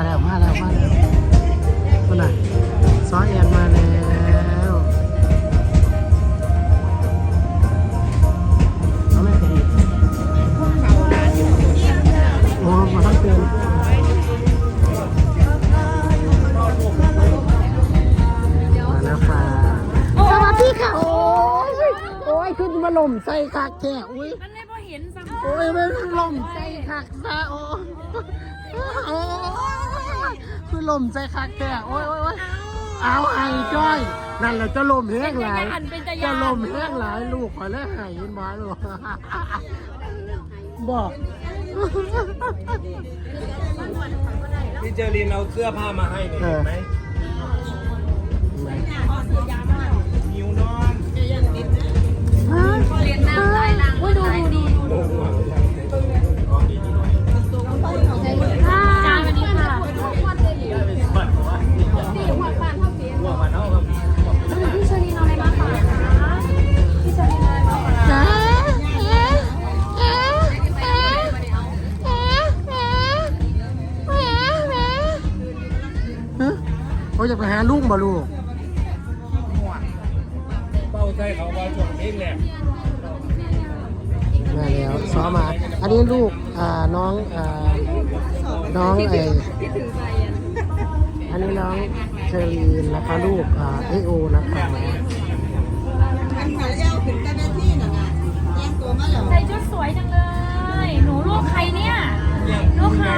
มาแล้วมาแล้วมาแล้วคนน่ะซ้อแอนมาแล้วเอาไม่เป็นโอ้มาทั้งเตือนมาแล้วค่ะสวัสดีค่ะโอ้ยโอ้ยขึ้นมาหล่มใส่คักแค่อุ้ยมันเลยพอเห็นซ้ำโอ้ยไม่หล่มใส่คักซะโอ้โอ้ย คือหล่มใส่คักแค่โอ้ยโอ้ยโอ้ยเอาไห้จ้อย นั่นแหละจะลมแห้งหลายหันเป็นตะจะยานลมแห้งหลายลูกขอแล้วหายยินบ้าลูกบอกพี่เจอรินเอาเสื้อผ้ามาให้เนี่ยเห็นไหม โอ้ยอยากไปหาลุงบ่ลูกเป้าใจเขาว่าช่วงนี้แหละมาแล้วซ้อมมา อันนี้ลูกอ่าน้องอ่าน้องไออันนี้น้องเชอรีนนะคะลูกอ่าเอโอนะคะอันขายาวขึ้นกันได้ที่น่ะนะแยกตัวมาแล้วใส่ชุดสวยจังเลย หนูลูกใครเนี่ย ลูกใคร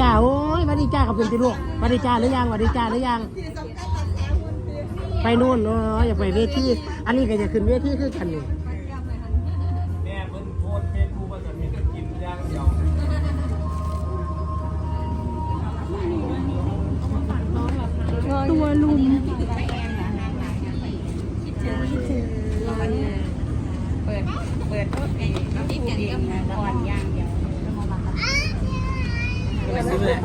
จ้าโอ้ยสวัสดีจ้ากับเป็นที่ลูกสวัสดีจ้าหรือยังสวัสดีจ้าหรือยังที่สำคัญละแสนคนเดียวไปนู่นเอออย่าไปเวทีอันนี้ก็จะขึ้นเวทีคือกันนี่แม่เพิ่นโพสเฟซบุ๊กว่าจะมีแต่กินอย่างเดียวตัวลุมเปิด เปิดโทษเองน้ำปูเองก่อนย่าง เดียว